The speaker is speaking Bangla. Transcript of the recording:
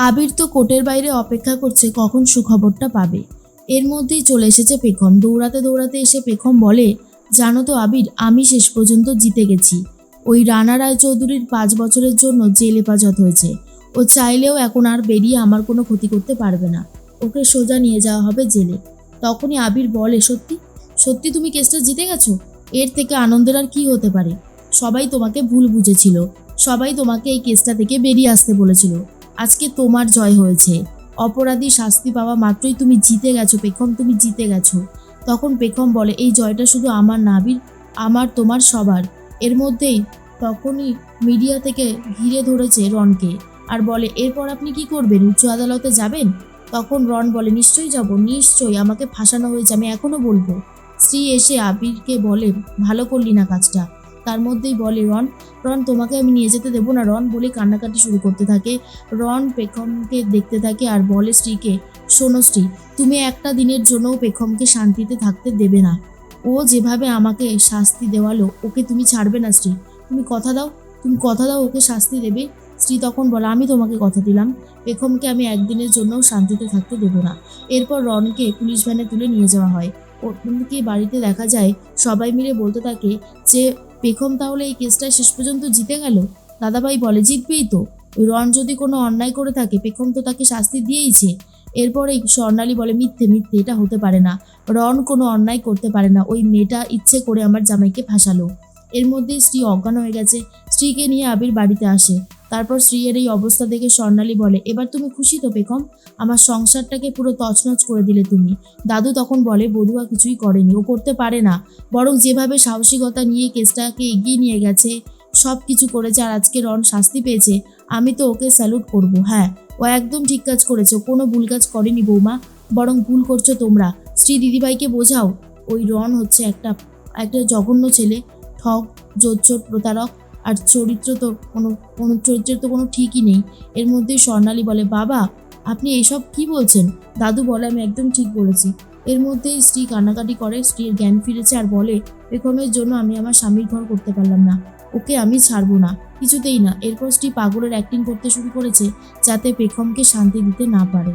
আবির তো কোর্টের বাইরে অপেক্ষা করছে, কখন সুখবরটা পাবে? এর মধ্যেই চলে এসেছে পেখম। দৌড়াতে দৌড়াতে এসে পেখম বলে, জানো তো আবির, আমি শেষ পর্যন্ত জিতে গেছি। ওই রানা রায় চৌধুরীর পাঁচ বছরের জন্য জেল হেফাজত হয়েছে। ও চাইলেও এখন আর বেরিয়ে আমার কোনো ক্ষতি করতে পারবে না। ওকে সোজা নিয়ে যাওয়া হবে জেলে। তখনই আবির বলে, সত্যি? সত্যি তুমি কেসটা জিতে গেছো? এর থেকে আনন্দের আর কি হতে পারে? সবাই তোমাকে ভুল বুঝেছিল। সবাই তোমাকে এই কেসটা থেকে বেরিয়ে আসতে বলেছিল। আজকে তোমার জয় হয়েছে। অপরাধী শাস্তি পাওয়া মাত্রই তুমি জিতে গেছো, পেখম, তুমি জিতে গেছো। তখন পেখম বলে, এই জয়টা শুধু আমার নাবির আমার তোমার সবার। এর মধ্যেই তখনই মিডিয়া থেকে ঘিরে ধরেছে রনকে আর বলে, এরপর আপনি কি করবেন? উচ্চ আদালতে যাবেন? তখন রন বলে, নিশ্চয়ই যাব, নিশ্চয়ই, আমাকে ফাঁসানো হয়েছে, আমি এখনও বলব। স্ত্রী এসে আবিরকে বলে, ভালো করলি না কাজটা। তার মধ্যেই বলে, রন রন, তোমাকে আমি নিয়ে যেতে দেবো না। রন বলে কান্নাকাটি শুরু করতে থাকে। রন পেখমকে দেখতে থাকে আর বলে স্ত্রীকে, শোনো স্ত্রী, তুমি একটা দিনের জন্যও পেখমকে শান্তিতে থাকতে দেবে না। ও যেভাবে আমাকে শাস্তি দেওয়ালো, ওকে তুমি ছাড়বে না স্ত্রী। তুমি কথা দাও, তুমি কথা দাও, ওকে শাস্তি দেবে স্ত্রী তখন বলে, আমি তোমাকে কথা দিলাম। পেখমকে আমি একদিনের জন্যও শান্তিতে থাকতে দেবো না এরপর রনকে পুলিশ ভ্যানে তুলে নিয়ে যাওয়া হয়। অন্যদিকে বাড়িতে দেখা যায়, সবাই মিলে বলতে থাকে যে পেখম তাহলে এই কেসটা শেষ পর্যন্ত জিতে গেল? দাদাভাই বলে, জিতবেই তো। ওই রন যদি কোনো অন্যায় করে থাকে, পেখম তো তাকে শাস্তি দিয়েইছে। এরপরে স্বর্ণালী বলে, মিথ্যে মিথ্যে, এটা হতে পারে না। রন কোনো অন্যায় করতে পারে না। ওই মেয়েটা ইচ্ছে করে আমার জামাইকে ফাঁসালো। এর মধ্যে স্ত্রী অজ্ঞান হয়ে গেছে। স্ত্রীকে নিয়ে আবির বাড়িতে আসে। তারপর স্ত্রীর এই অবস্থা দেখে স্বর্ণালী বলে, এবার তুমি খুশি তো পেখম? আমার সংসারটাকে পুরো তছনছ করে দিলে তুমি। দাদু তখন বলে বধুয়া কিছুই করেনি, ও করতে পারে না। বরং যেভাবে সাহসিকতা নিয়ে কেসটাকে এগিয়ে নিয়ে গেছে, সব কিছু করেছে আর আজকে রন শাস্তি পেয়েছে, আমি তো ওকে স্যালুট করব। হ্যাঁ ও একদম ঠিক কাজ করেছে কোনো ভুল কাজ করেনি বৌমা, বরং ভুল করছ তোমরা। শ্রী দিদিভাইকে বোঝাও, ওই রন হচ্ছে একটা একটা জঘন্য ছেলে। ঠক জোচ্চোর প্রতারক আর চরিত্র তো কোনো কোনো চরিত্রের তো কোনো ঠিকই নেই। এর মধ্যে স্বর্ণালী বলে, বাবা, আপনি এসব কি বলছেন? দাদু বলে, আমি একদম ঠিক বলেছি। এর মধ্যেই স্ত্রী কান্নাকাটি করে, স্ত্রীর জ্ঞান ফিরেছে আর বলে পেখমের জন্য আমি আমার স্বামীর ঘর করতে পারলাম না। ওকে আমি ছাড়বো না। কিছুতেই না। এরপর স্ত্রী পাগলের অ্যাক্টিং করতে শুরু করেছে, যাতে পেখমকে শান্তি দিতে না পারে।